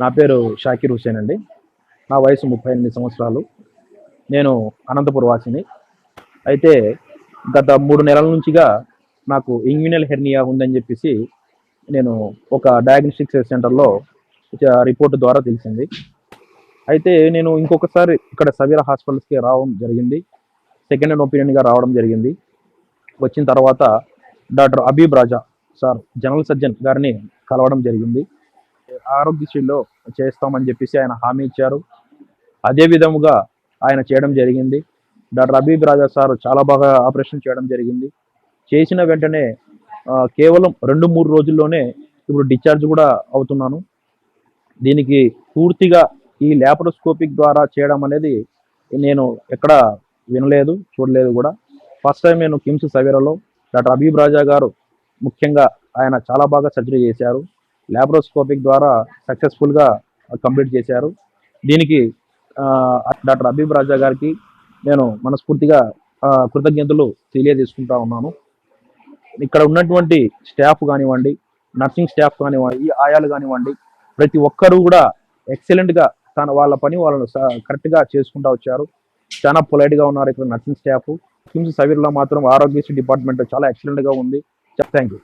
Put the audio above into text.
నా పేరు షాకీర్ హుసేన్ అండి. నా వయసు ముప్పై ఎనిమిది సంవత్సరాలు. నేను అనంతపురం వాసిని. అయితే గత మూడు నెలల నుంచిగా నాకు ఇంగ్వినల్ హెర్నియా ఉందని చెప్పేసి నేను ఒక డయాగ్నోస్టిక్ సెంటర్లో రిపోర్ట్ ద్వారా తెలిసింది. అయితే నేను ఇంకొకసారి ఇక్కడ సవీర హాస్పిటల్స్కి రావడం జరిగింది. సెకండ్ అండ్ ఒపీనియన్గా రావడం జరిగింది. వచ్చిన తర్వాత doctor Habib Raja sir general surgeon గారిని కలవడం జరిగింది. ఆరోగ్యశ్రీలో చేస్తామని చెప్పేసి ఆయన హామీ ఇచ్చారు. అదే విధముగా ఆయన చేయడం జరిగింది. డాక్టర్ అబీబ్ రాజా సార్ చాలా బాగా ఆపరేషన్ చేయడం జరిగింది. చేసిన వెంటనే కేవలం రెండు మూడు రోజుల్లోనే ఇప్పుడు డిశ్చార్జ్ కూడా అవుతున్నాను. దీనికి పూర్తిగా ఈ ల్యాప్రోస్కోపిక్ ద్వారా చేయడం అనేది నేను ఎక్కడ వినలేదు చూడలేదు కూడా. ఫస్ట్ టైం నేను కిమ్స్ సవేరాలో డాక్టర్ అబీబ్ రాజా గారు ముఖ్యంగా ఆయన చాలా బాగా సర్జరీ చేశారు. ల్యాబ్రోస్కోపిక్ ద్వారా సక్సెస్ఫుల్గా కంప్లీట్ చేశారు. దీనికి డాక్టర్ అబీబ్ రాజా గారికి నేను మనస్ఫూర్తిగా కృతజ్ఞతలు తెలియజేసుకుంటా ఉన్నాను. ఇక్కడ ఉన్నటువంటి స్టాఫ్ కానివ్వండి నర్సింగ్ స్టాఫ్ కానివ్వండి ఈ ఆయాలు కానివ్వండి ప్రతి ఒక్కరూ కూడా ఎక్సలెంట్గా తన వాళ్ళ పని వాళ్ళను స- కరెక్ట్గా చేసుకుంటా వచ్చారు. చాలా పొలైట్గా ఉన్నారు ఇక్కడ నర్సింగ్ స్టాఫ్. కిమ్స్ సవీర్లో మాత్రం ఆరోగ్యశ్రీ డిపార్ట్మెంట్ చాలా ఎక్సలెంట్గా ఉంది. Thank you.